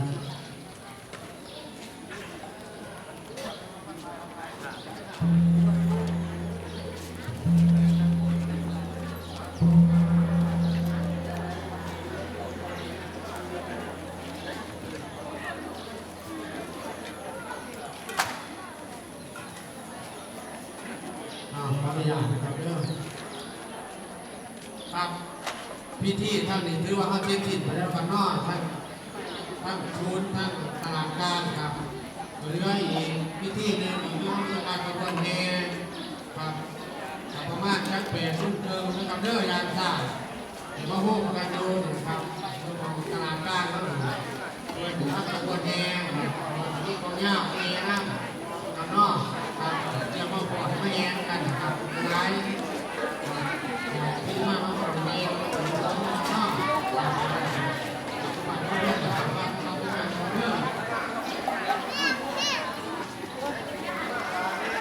ครับเด้อครับพิธีท่านนี้ถือว่าเขาเช็คทิศไปแล้วกันนอกทั้ง ทั้งชุดทั้งตลาดการครับเหลืออีกพิธีหนึ่งอีกเรื่องคือการกระบวนเฮครับกับประมาณชักเปรตรุ่งเกิงนะครับเด้อยานซ่าเห็นว่าโฮกกันดูนะครับเรื่องของตลาดการแล้วนะครับเรื่องของประกวดแห่ครับที่กองยาว